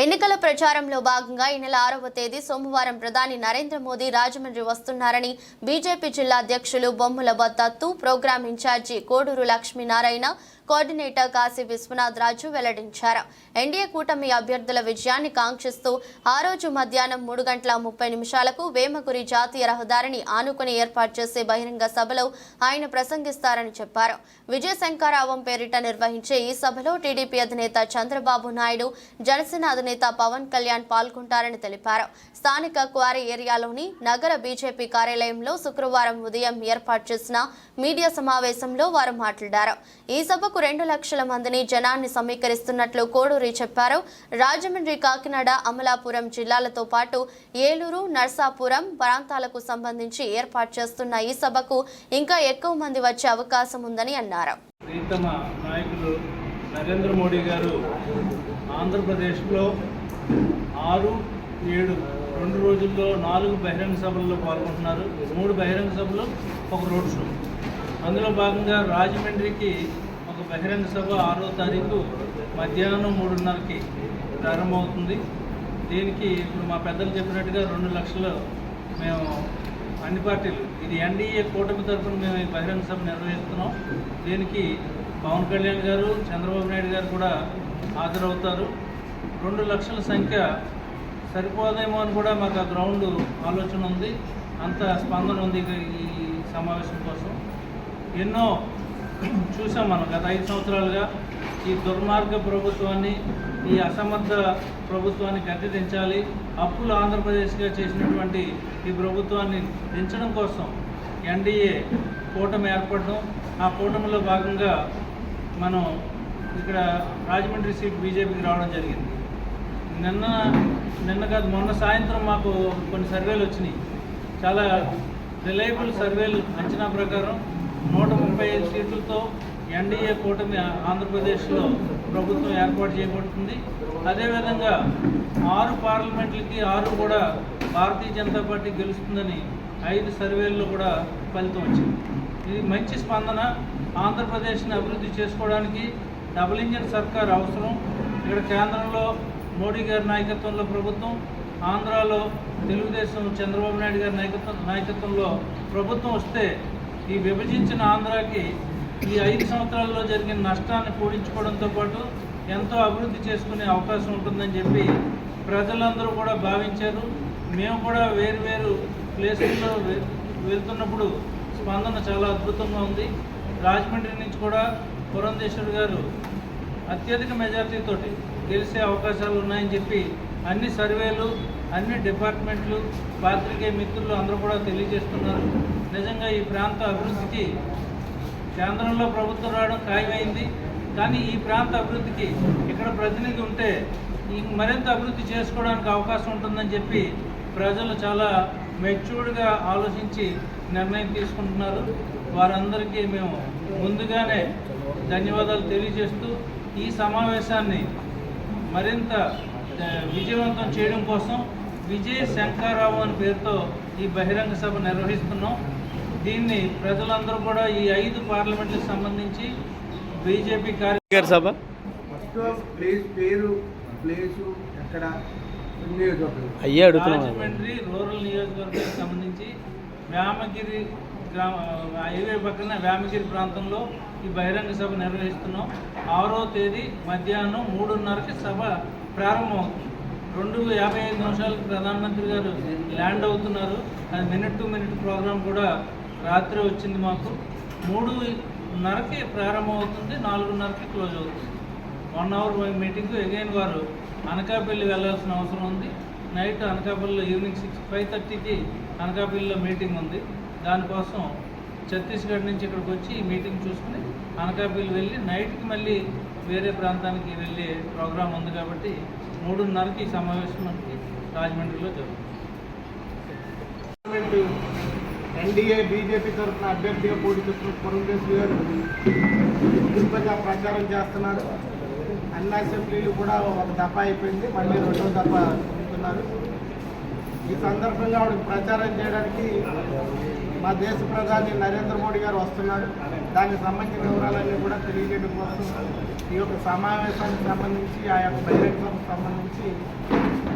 ఎన్నికల ప్రచారంలో భాగంగా ఈ నెల ఆరవ తేదీ సోమవారం ప్రధాని నరేంద్ర మోదీ రాజమండ్రి వస్తున్నారని బీజేపీ జిల్లా అధ్యక్షులు Bommala Dattu program incharge Koduru Lakshminarayana coordinator Kashi Vishwanath Raju వెల్లడించారు. ఎన్డీఏ కూటమి అభ్యర్థుల విజయాన్ని కాంక్షిస్తూ ఆ రోజు మధ్యాహ్నం మూడు గంటల ముప్పై నిమిషాలకు వేమగురి జాతీయ రహదారిని ఆనుకుని ఏర్పాటు చేసే బహిరంగ సభలో ఆయన ప్రసంగిస్తారని చెప్పారు. విజయశంకరావం పేరిట నిర్వహించే ఈ సభలో టీడీపీ అధినేత చంద్రబాబు నాయుడు జనసేన అధినేత పవన్ కళ్యాణ్ పాల్గొంటారని తెలిపారు. స్థానిక క్వారీ ఏరియాలోని నగర బీజేపీ కార్యాలయంలో శుక్రవారం ఉదయం ఏర్పాటు చేసిన మీడియా సమావేశంలో వారు మాట్లాడారు. ఈ సభకు రెండు లక్షల మందిని జనాన్ని సమీకరిస్తున్నట్లు కోడూరి చెప్పారు. రాజమండ్రి కాకినాడ అమలాపురం జిల్లాలతో పాటు ఏలూరు నర్సాపురం ప్రాంతాలకు సంబంధించి ఏర్పాటు చేస్తున్న ఈ సభకు ఇంకా ఎక్కువ మంది వచ్చే అవకాశం ఉందని అన్నారు. నాయకులు నరేంద్ర మోడీ గారు ఆంధ్రప్రదేశ్లో ఆరు ఏడు రెండు రోజుల్లో నాలుగు బహిరంగ సభల్లో పాల్గొంటున్నారు. మూడు బహిరంగ సభలు ఒక రోడ్ షో. అందులో భాగంగా రాజమండ్రికి బహిరంగ సభ ఆరో తారీఖు మధ్యాహ్నం మూడున్నరకి ప్రారంభమవుతుంది. దీనికి ఇప్పుడు మా పెద్దలు చెప్పినట్టుగా రెండు లక్షలు మేము అన్ని పార్టీలు ఇది ఎన్డీఏ కూటమి తరఫున మేము ఈ బహిరంగ సభ నిర్వహిస్తున్నాం. దీనికి పవన్ కళ్యాణ్ గారు చంద్రబాబు నాయుడు గారు కూడా హాజరవుతారు. రెండు లక్షల సంఖ్య సరిపోదేమో అని కూడా మాకు ఆ గ్రౌండ్ ఆలోచన ఉంది. అంత స్పందన ఉంది ఈ సమావేశం కోసం. ఎన్నో చూసాం మనం గత ఐదు సంవత్సరాలుగా ఈ దుర్మార్గ ప్రభుత్వాన్ని ఈ అసమర్థ ప్రభుత్వాన్ని గట్టి దించాలి అప్పులు ఆంధ్రప్రదేశ్గా చేసినటువంటి ఈ ప్రభుత్వాన్ని దించడం కోసం ఎన్డీఏ కూటమి ఏర్పడడం. ఆ కూటమిలో భాగంగా మనం ఇక్కడ రాజమండ్రి సీట్ బీజేపీకి రావడం జరిగింది. నిన్న నిన్న కాదు మొన్న సాయంత్రం మాకు కొన్ని సర్వేలు వచ్చినాయి. చాలా రిలయబుల్ సర్వేలు అంచనా ప్రకారం నూట ముప్పై ఐదు సీట్లతో ఎన్డీఏ కూటమి ఆంధ్రప్రదేశ్లో ప్రభుత్వం ఏర్పాటు చేయబడుతుంది. అదేవిధంగా ఆరు పార్లమెంట్లకి ఆరు కూడా భారతీయ జనతా పార్టీ గెలుస్తుందని ఐదు సర్వేల్లో కూడా ఫలితం వచ్చింది. ఇది మంచి స్పందన. ఆంధ్రప్రదేశ్ని అభివృద్ధి చేసుకోవడానికి డబుల్ ఇంజన్ సర్కార్ అవసరం. ఇక్కడ కేంద్రంలో మోడీ గారి నాయకత్వంలో ప్రభుత్వం ఆంధ్రాలో తెలుగుదేశం చంద్రబాబు నాయుడు గారి నాయకత్వం నాయకత్వంలో ప్రభుత్వం వస్తే ఈ విభజించిన ఆంధ్రాకి ఈ ఐదు సంవత్సరాల్లో జరిగిన నష్టాన్ని పూడించుకోవడంతో పాటు ఎంతో అభివృద్ధి చేసుకునే అవకాశం ఉంటుందని చెప్పి ప్రజలందరూ కూడా భావించారు. మేము కూడా వేరు వేరు ప్లేసుల్లో వె- వెళ్తున్నప్పుడు స్పందన చాలా అద్భుతంగా ఉంది. రాజమండ్రి నుంచి కూడా పురంధేశ్వర్ గారు అత్యధిక మెజార్టీతోటి గెలిచే అవకాశాలు ఉన్నాయని చెప్పి అన్ని సర్వేలు అన్ని డిపార్ట్మెంట్లు పాత్రికేయ మిత్రులు అందరూ కూడా తెలియజేస్తున్నారు. నిజంగా ఈ ప్రాంత అభివృద్ధికి కేంద్రంలో ప్రభుత్వం రావడం ఖాయమైంది. కానీ ఈ ప్రాంత అభివృద్ధికి ఇక్కడ ప్రతినిధి ఉంటే ఈ మరింత అభివృద్ధి చేసుకోవడానికి అవకాశం ఉంటుందని చెప్పి ప్రజలు చాలా మెచ్యూర్డ్గా ఆలోచించి నిర్ణయం తీసుకుంటున్నారు. వారందరికీ మేము ముందుగానే ధన్యవాదాలు తెలియజేస్తూ ఈ సమావేశాన్ని మరింత విజయవంతం చేయడం కోసం విజయ శంకారావు అని పేరుతో ఈ బహిరంగ సభ నిర్వహిస్తున్నాం. దీన్ని ప్రజలందరూ కూడా ఈ ఐదు పార్లమెంట్లకు సంబంధించి బీజేపీ కార్య గారి సభ? ఫస్ట్ ప్లేస్ పేరు ప్లేసు ఎక్కడ? అయ్యే రాజమండ్రి రూరల్ నియోజకవర్గానికి సంబంధించి వేమగిరి గ్రామ హైవే పక్కన వేమగిరి ప్రాంతంలో ఈ బహిరంగ సభ నిర్వహిస్తున్నాం. ఆరో తేదీ మధ్యాహ్నం మూడున్నరకి సభ ప్రారంభమవుతుంది. రెండు యాభై ఐదు నిమిషాలకు ప్రధానమంత్రి గారు ల్యాండ్ అవుతున్నారు. అది మినిట్ టు మినిట్ ప్రోగ్రాం కూడా రాత్రి వచ్చింది మాకు. మూడున్నరకి ప్రారంభమవుతుంది నాలుగున్నరకి క్లోజ్ అవుతుంది. వన్ అవర్ మీటింగ్ అగైన్ వారు అనకాపల్లి వెళ్ళాల్సిన అవసరం ఉంది. నైట్ అనకాపల్లిలో ఈవినింగ్ సిక్స్ ఫైవ్ థర్టీకి అనకాపల్లిలో మీటింగ్ ఉంది. దానికోసం ఛత్తీస్గఢ్ నుంచి ఇక్కడికి వచ్చి ఈ మీటింగ్ చూసుకుని అనకాపల్లి వెళ్ళి నైట్కి మళ్ళీ వేరే ప్రాంతానికి వెళ్ళే ప్రోగ్రాం ఉంది కాబట్టి మూడున్నరకి ఈ సమావేశం మనకి రాజమండ్రిలో జరుగుతుంది. ఎన్డీఏ బీజేపీ తరఫున అభ్యర్థిగా పోటీ చేస్తున్న పురంధేశ్వరి గారు విస్తృతంగా ప్రచారం చేస్తున్నారు. అన్ని అసెంబ్లీలు కూడా ఒక దఫ అయిపోయింది. మళ్ళీ రెండో దఫ ఉంటున్నారు ఈ సందర్భంగా ఆవిడ ప్రచారం చేయడానికి మా దేశ ప్రధాని నరేంద్ర మోడీ గారు వస్తున్నారు. దానికి సంబంధించిన వివరాలన్నీ కూడా తెలియజేయడం కోసం ఈ యొక్క సమావేశానికి సంబంధించి ఆ యొక్క బహిరంగ సభకు సంబంధించి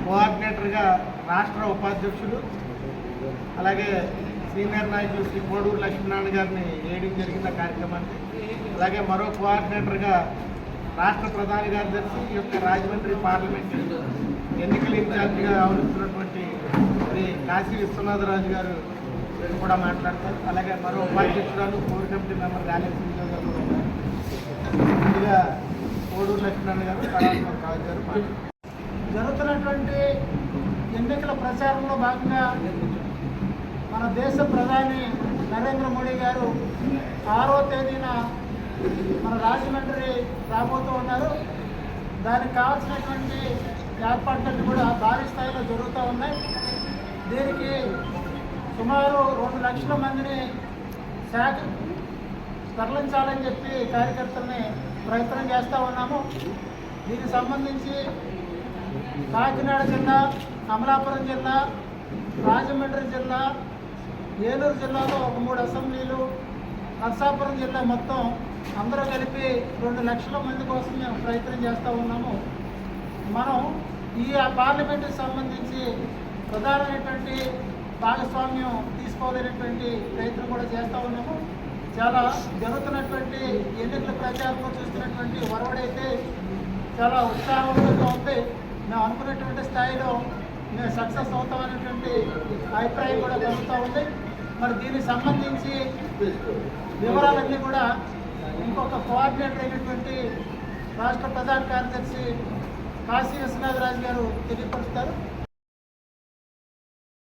కోఆర్డినేటర్గా రాష్ట్ర ఉపాధ్యక్షుడు అలాగే సీనియర్ నాయకులు శ్రీ కోడూరు లక్ష్మీనారాయణ గారిని వేయడం జరిగింది ఆ కార్యక్రమానికి. అలాగే మరో కోఆర్డినేటర్గా రాష్ట్ర ప్రధాని కార్యదర్శి ఈ యొక్క రాజమండ్రి పార్లమెంట్ ఎన్నికల ఇన్ఛార్జిగా వ్యవహరిస్తున్నటువంటి శ్రీ కాశీ విశ్వనాథరాజు గారు కూడా మాట్లాడతారు. అలాగే మరో ఉపాధ్యక్షురాలు కోర్ కమిటీ మెంబర్ గాలి ముందుగా కోడూరు లక్ష్మీనారాయణ గారు కళాత్మక గారు జరుగుతున్నటువంటి ఎన్నికల ప్రచారంలో భాగంగా మన దేశ ప్రధాని నరేంద్ర మోడీ గారు ఆరో తేదీన మన రాజమండ్రి రాబోతూ ఉన్నారు. దానికి కావాల్సినటువంటి ఏర్పాట్లన్నీ కూడా భారీ స్థాయిలో జరుగుతూ ఉన్నాయి. దీనికి సుమారు రెండు లక్షల మందిని శాఖ తరలించాలని చెప్పి కార్యకర్తల్ని ప్రయత్నం చేస్తూ ఉన్నాము. దీనికి సంబంధించి కాకినాడ జిల్లా అమలాపురం జిల్లా రాజమండ్రి జిల్లా ఏలూరు జిల్లాలో ఒక మూడు అసెంబ్లీలు నర్సాపురం జిల్లా మొత్తం అందరూ కలిపి రెండు లక్షల మంది కోసం మేము ప్రయత్నం చేస్తూ ఉన్నాము. మనం ఈ పార్లమెంటుకి సంబంధించి ప్రధానమైనటువంటి భాగస్వామ్యం తీసుకోలేనటువంటి ప్రయత్నం కూడా చేస్తూ ఉన్నాము. చాలా జరుగుతున్నటువంటి ఎన్నికల ప్రచారంలో చూస్తున్నటువంటి వరవడైతే చాలా ఉత్సాహవంతంగా ఉంది. మేము అనుకున్నటువంటి స్థాయిలో మేము సక్సెస్ అవుతామనేటువంటి అభిప్రాయం కూడా కలుగుతూ ఉంది. మరి దీనికి సంబంధించి వివరాలన్నీ కూడా ఇంకొక కోఆర్డినేటర్ అయినటువంటి రాష్ట్ర ప్రధాన కార్యదర్శి కాశీ విశ్వనాథరాజు గారు తెలియపరుస్తారు.